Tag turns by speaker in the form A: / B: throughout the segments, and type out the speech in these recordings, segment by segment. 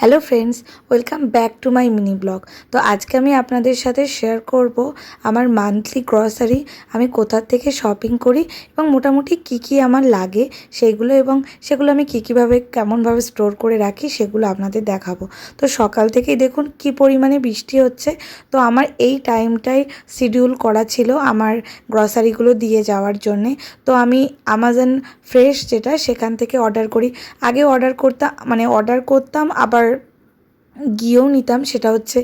A: Hello friends, welcome back to my mini blog. তো আজকে আমি আপনাদের সাথে শেয়ার করব আমার মান্থলি গ্রসারি, আমি কোথা থেকে শপিং করি এবং মোটামুটি কি কি আমার লাগে সেগুলো এবং সেগুলো আমি কী কীভাবে, কেমনভাবে স্টোর করে রাখি সেগুলো আপনাদের দেখাবো। তো সকাল থেকেই দেখুন কি পরিমাণে বৃষ্টি হচ্ছে। তো আমার এই টাইমটাই শিডিউল করা ছিল আমার গ্রসারিগুলো দিয়ে যাওয়ার জন্যে। তো আমি আমাজন ফ্রেশ যেটা সেখান থেকে অর্ডার করি। আগে অর্ডার করতাম মানে অর্ডার করতাম, আবার গিয়েও নিতাম, সেটা হচ্ছে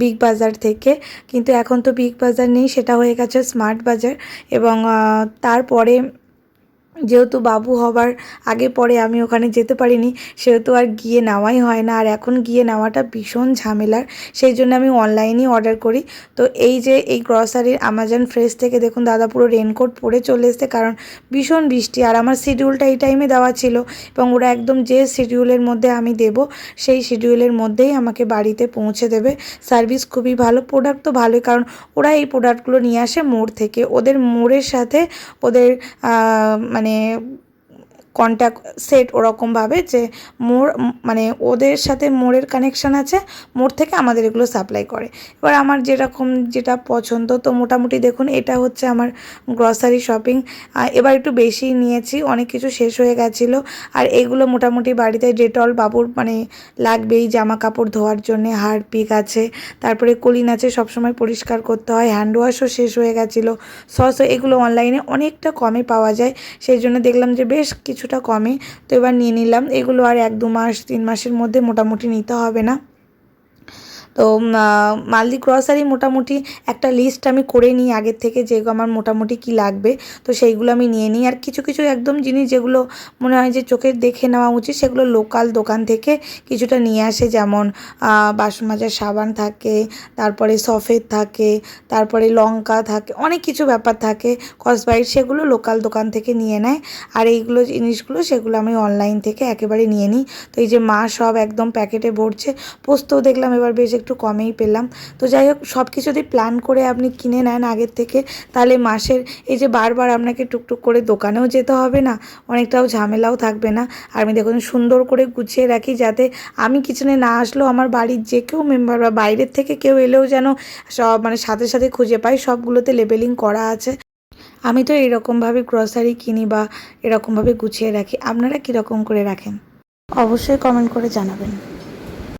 A: বিগ বাজার থেকে। কিন্তু এখন তো বিগ বাজার নেই, সেটা হয়ে গেছে স্মার্ট বাজার এবং তারপরে যেহেতু বাবু হবার আগে পরে আমি ওখানে যেতে পারিনি সেহেতু আর গিয়ে নেওয়াই হয় না। আর এখন গিয়ে নেওয়াটা ভীষণ ঝামেলার সেই জন্য আমি অনলাইনেই অর্ডার করি। তো এই যে এই গ্রসারির আমাজন ফ্রেশ থেকে দেখুন দাদা পুরো রেনকোট পরে চলে এসছে কারণ ভীষণ বৃষ্টি। আর আমার শিডিউলটা এই টাইমে দেওয়া ছিল এবং ওরা একদম যে শিডিউলের মধ্যে আমি দেব সেই শিডিউলের মধ্যেই আমাকে বাড়িতে পৌঁছে দেবে। সার্ভিস খুবই ভালো প্রোডাক্ট তো ভালোই কারণ ওরা এই প্রোডাক্টগুলো নিয়ে আসে মোড় থেকে। ওদের মোড়ের সাথে ওদের আহ, মানে কন্ট্যাক্ট সেট ওরকমভাবে যে মোড় মানে ওদের সাথে মোড়ের কানেকশান আছে মোড় থেকে আমাদের এগুলো সাপ্লাই করে। এবার আমার যেরকম যেটা পছন্দ, তো মোটামুটি দেখুন এটা হচ্ছে আমার গ্রসারি শপিং এবার একটু বেশি নিয়েছি, অনেক কিছু শেষ হয়ে গেছিল। আর এগুলো মোটামুটি বাড়িতে ডেটল বাবুর মানে লাগবেই জামা কাপড় ধোয়ার জন্যে হারপিক আছে, তারপরে কলিন আছে সবসময় পরিষ্কার করতে হয় হ্যান্ড ওয়াশও শেষ হয়ে গেছিল সসও এগুলো অনলাইনে অনেকটা কমে পাওয়া যায়। সেই জন্য দেখলাম যে বেশ কিছুটা কমে, তো এবার নিয়ে নিলাম। এগুলো আর এক দু মাস, তিন মাসের মধ্যে মোটামুটি নিতে হবে না। তো মালদি গ্রসারি মোটামুটি একটা লিস্ট আমি করে নিই আগের থেকে যে আমার মোটামুটি কি লাগবে। তো সেইগুলো আমি নিয়ে নিই। আর কিছু কিছু একদম জিনিস যেগুলো মনে হয় যে চোখে দেখে নেওয়া উচিত সেগুলো লোকাল দোকান থেকে কিছুটা নিয়ে আসে। যেমন বাসন মাজার সাবান থাকে, তারপরে সফেদ থাকে, তারপরে লঙ্কা থাকে, অনেক কিছু ব্যাপার থাকে। কসবাইট সেগুলো লোকাল দোকান থেকে নিয়ে নেয়। আর এইগুলো জিনিসগুলো সেগুলো আমি অনলাইন থেকে একেবারে নিয়ে নিই। তো এই যে মা সব একদম প্যাকেটে ভরছে। পোস্তও দেখলাম এবার বেশ একটু কমেই পেলাম। তো যাই হোক সব কিছু যদি প্ল্যান করে আপনি কিনে নেন আগের থেকে, তাহলে মাসের এই যে বারবার আপনাকে টুকটুক করে দোকানেও যেতে হবে না, অনেকটাও ঝামেলাও থাকবে না। আর আমি দেখুন, সুন্দর করে গুছিয়ে রাখি যাতে আমি কিচেনে না আসলেও আমার বাড়ির যে কেউ মেম্বার বা বাইরের থেকে কেউ এলেও যেন সব মানে সাথে সাথে খুঁজে পাই সবগুলোতে লেবেলিং করা আছে। আমি তো এরকমভাবে গ্রসারি কিনি বা এরকমভাবে গুছিয়ে রাখি। আপনারা কীরকম করে রাখেন? অবশ্যই কমেন্ট করে জানাবেন।